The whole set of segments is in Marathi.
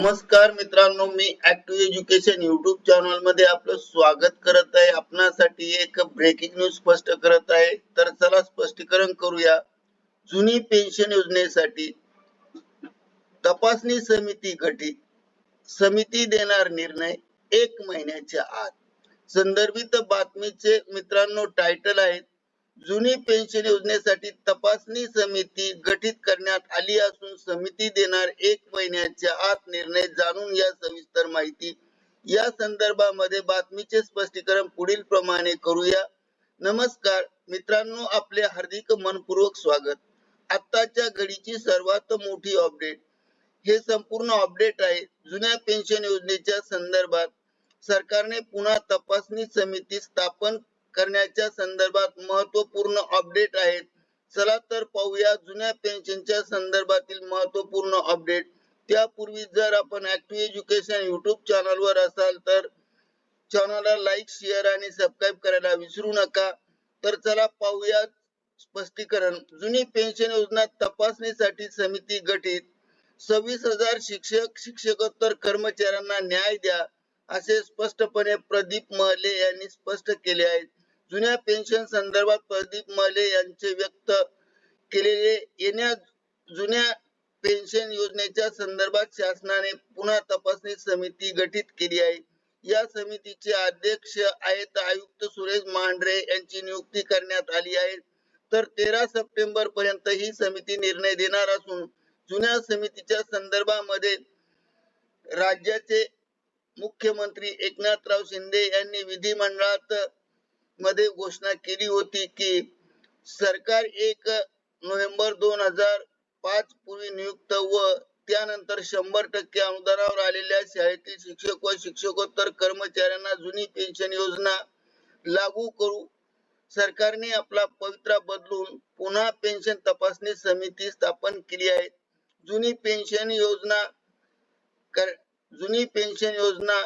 नमस्कार मित्रांनो मी ऍक्टिव्ह एज्युकेशन युट्यूब चॅनलमध्ये आपलं स्वागत करत आहे. आपणासाठी एक ब्रेकिंग न्यूज स्पष्ट करत आहे. तर चला स्पष्टीकरण करूया. जुनी पेन्शन योजनेसाठी तपासणी समिती गठीत. समिती देणार निर्णय एक महिन्याच्या आत. संदर्भित बातमीचे मित्रांनो टायटल आहेत जुनी पेन्शन योजनेसाठी तपासणी समिती गठीत करण्यात आली असून समिती देणार एक महिन्याच्या आत निर्णय जाणून या सविस्तर माहिती. या संदर्भामध्ये बातमीचे स्पष्टीकरण पुढील प्रमाणे करूया. नमस्कार मित्रांनो आपले हार्दिक मनपूर्वक स्वागत. आत्ताच्या घडीची सर्वात मोठी अपडेट. हे संपूर्ण अपडेट आहे. जुन्या पेन्शन योजनेच्या संदर्भात सरकारने पुन्हा तपासणी समिती स्थापन करण्याच्या संदर्भात महत्त्वपूर्ण अपडेट आहेत. चला तर पाहूया जुन्या पेन्शनच्या संदर्भातील महत्त्वपूर्ण अपडेट त्यापूर्वी जर आपण ऍक्टिव्ह एज्युकेशन युट्यूब चॅनल वर असाल तर चॅनलला लाईक शेअर आणि सबस्क्राईब करायला विसरू नका. तर चला पाहूया स्पष्टीकरण. जुनी पेन्शन योजना तपासणीसाठी समिती गठीत. सव्वीस हजार शिक्षक शिक्षकोत्तर कर्मचाऱ्यांना न्याय द्या असे स्पष्टपणे प्रदीप महले यांनी स्पष्ट केले आहे जुन्या पेन्शन संदर्भात प्रदीप मले यांचे व्यक्त केलेले येण्या जुन्या पेन्शन योजनेच्या संदर्भात शासनाने पुन्हा तपासणी समिती गठीत केली आहे. या समितीचे अध्यक्ष आहेत आयुक्त सुरेश मांढरे यांची नियुक्ती करण्यात आली आहे. तर तेरा सप्टेंबर पर्यंत ही समिती निर्णय देणार असून जुन्या समितीच्या संदर्भामध्ये राज्याचे मुख्यमंत्री एकनाथराव शिंदे यांनी विधिमंडळात मध्ये घोषणा केली होती की सरकार एक नोव्हेंबर दोन हजार पाच पूर्वी नियुक्त व त्यानंतर शंभर टक्के अनुदानावर आलेल्या शाळेतील शिक्षक व शिक्षकोत्तर कर्मचाऱ्यांना जुनी पेन्शन योजना लागू करू. सरकारने आपला पवित्रा बदलून पुन्हा पेन्शन तपासणी समिती स्थापन केली आहे. जुनी पेन्शन योजना कर जुनी पेन्शन योजना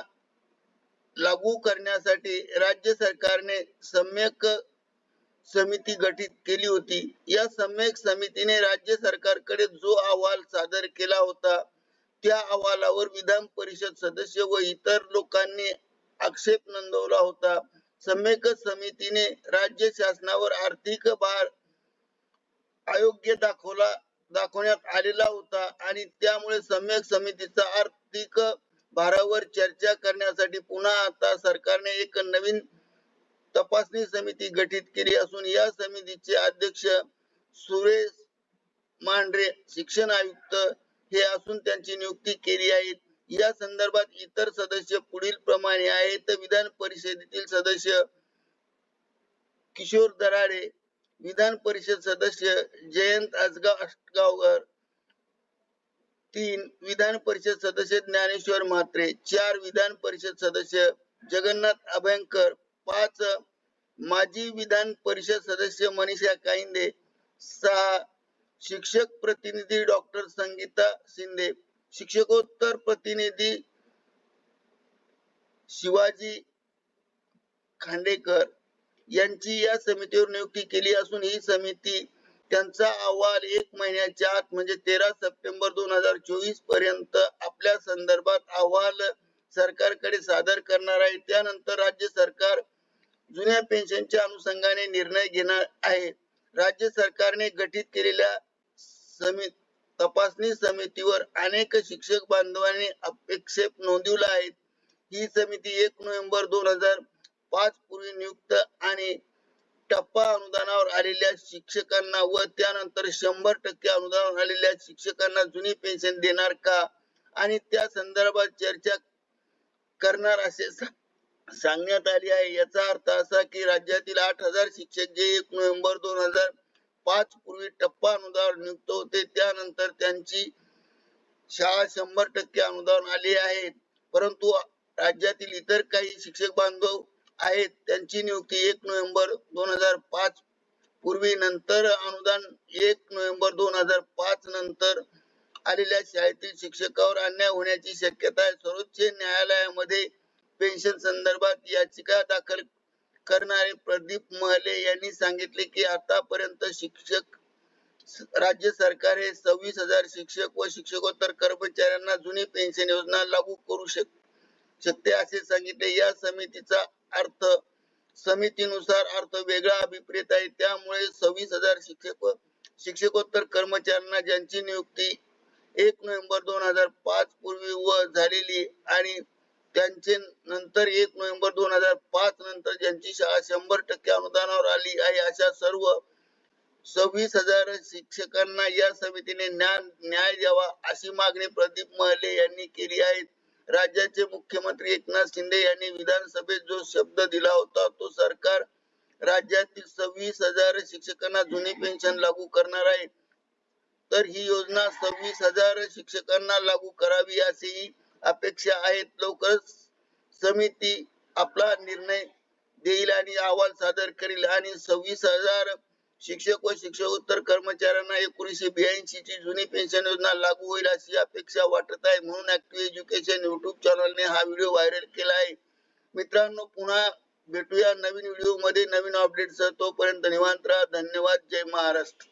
लागू करण्यासाठी राज्य सरकारने सम्यक समिती गठीत केली होती. या सम्यक समितीने राज्य सरकारकडे जो अहवाल सादर केला होता त्या अहवालावर विधान परिषद सदस्य व इतर लोकांनी आक्षेप नोंदवला होता. सम्यक समितीने राज्य शासनावर आर्थिक भार अयोग्य दाखवला दाखवण्यात आलेला होता आणि त्यामुळे सम्यक समितीचा आर्थिक भारावर चर्चा करण्यासाठी पुन्हा आता सरकारने एक नवीन तपासणी समिती गठीत केली असून या समितीचे अध्यक्ष सुरेश मांढरे शिक्षण आयुक्त हे असून त्यांची नियुक्ती केली आहे. या संदर्भात इतर सदस्य पुढील प्रमाणे आहेत. विधान परिषदेतील सदस्य किशोर दराडे विधान परिषद सदस्य जयंत आसगाव अष्टगावकर तीन विधान परिषद सदस्य ज्ञानेश्वर म्हात्रे चार विधान परिषद सदस्य जगन्नाथ अभयंकर पाच माजी विधान परिषद सदस्य मनीषा काइंदे सहा शिक्षक प्रतिनिधी डॉक्टर संगीता शिंदे शिक्षकोत्तर प्रतिनिधी शिवाजी खांडेकर यांची या समितीवर नियुक्ती केली असून ही समिती त्यांचा अहवाल एक महिन्याच्या आत म्हणजे तेरा सप्टेंबर दोन हजार चोवीसपर्यंत आपल्या संदर्भात अहवाल सरकारकडे सादर करणार आहे. त्यानंतर राज्य सरकार जुन्या पेन्शनच्या अनुषंगाने निर्णय घेणार आहे. राज्य सरकारने गठीत केलेल्या समित तपासणी समितीवर अनेक शिक्षक बांधवांनी अपेक्षेप नोंदवला आहे. ही समिती एक नोव्हेंबर दोन हजार पाच पूर्वी नियुक्त आणि टप्पा अनुदानावर आलेल्या शिक्षकांना व त्यानंतर शंभर टक्के अनुदान आलेल्या शिक्षकांना जुनी पेन्शन देणार का? आणि त्या संदर्भात चर्चा करणार असे सांगण्यात आली आहे. याचा अर्थ असा की राज्यातील आठ हजार शिक्षक जे एक नोव्हेंबर दोन हजार पाच पूर्वी टप्पा अनुदान नियुक्त होते त्यानंतर त्यांची शाळा शंभर टक्के अनुदान आले आहे. परंतु राज्यातील इतर काही शिक्षक बांधव आहेत. त्यांची नियुक्ती एक नोव्हेंबर दोन हजार पाच पूर्वी नंतर अनुदान एक नोव्हेंबर दोन हजार पाच नंतर आलेल्या शाळेतील शिक्षकावर अन्याय होण्याची शक्यता आहे. सर्वोच्च न्यायालयामध्ये पेन्शन संदर्भात याचिका दाखल करणारे प्रदीप महले यांनी सांगितले की आतापर्यंत शिक्षक राज्य सरकार हे सव्वीस हजार शिक्षक व शिक्षकोत्तर कर्मचाऱ्यांना जुनी पेन्शन योजना लागू करू शक शकते असे सांगितले. या समितीचा अर्थ समितीनुसार अर्थ वेगळा अभिप्रेत आहे. त्यामुळे सव्वीस हजार शिक्षक शिक्षकोत्तर कर्मचाऱ्यांना ज्यांची नियुक्ती एक नोव्हेंबर दोन हजार पाच पूर्वी व झालेली आणि त्यांचे नंतर एक नोव्हेंबर दोन हजार पाच नंतर ज्यांची शाळा शंभर टक्के अनुदानावर आली आहे अशा सर्व सव्वीस हजार शिक्षकांना या समितीने ज्ञान न्याय द्यावा अशी मागणी प्रदीप महले यांनी केली आहे. राज्याचे मुख्यमंत्री एकनाथ शिंदे यांनी विधानसभेत जो शब्द दिला होता तो सरकार राज्यातील सव्वीस हजार शिक्षकांना जुनी पेन्शन लागू करणार आहे. तर ही योजना सव्वीस हजार शिक्षकांना लागू करावी अशी अपेक्षा आहेत. लवकरच समिती आपला निर्णय देईल आणि अहवाल सादर करील आणि सव्वीस हजार शिक्षक व शिक्षकोत्तर कर्मचाऱ्यांना एकोणीशे ब्याऐंशी ची जुनी पेन्शन योजना लागू होईल अशी अपेक्षा वाटत आहे. म्हणून ऍक्टिव्ह एज्युकेशन युट्यूब चॅनलने हा व्हिडिओ व्हायरल केला आहे. मित्रांनो पुन्हा भेटूया नवीन व्हिडिओमध्ये नवीन अपडेट तोपर्यंत निवांत राहा. धन्यवाद. जय महाराष्ट्र.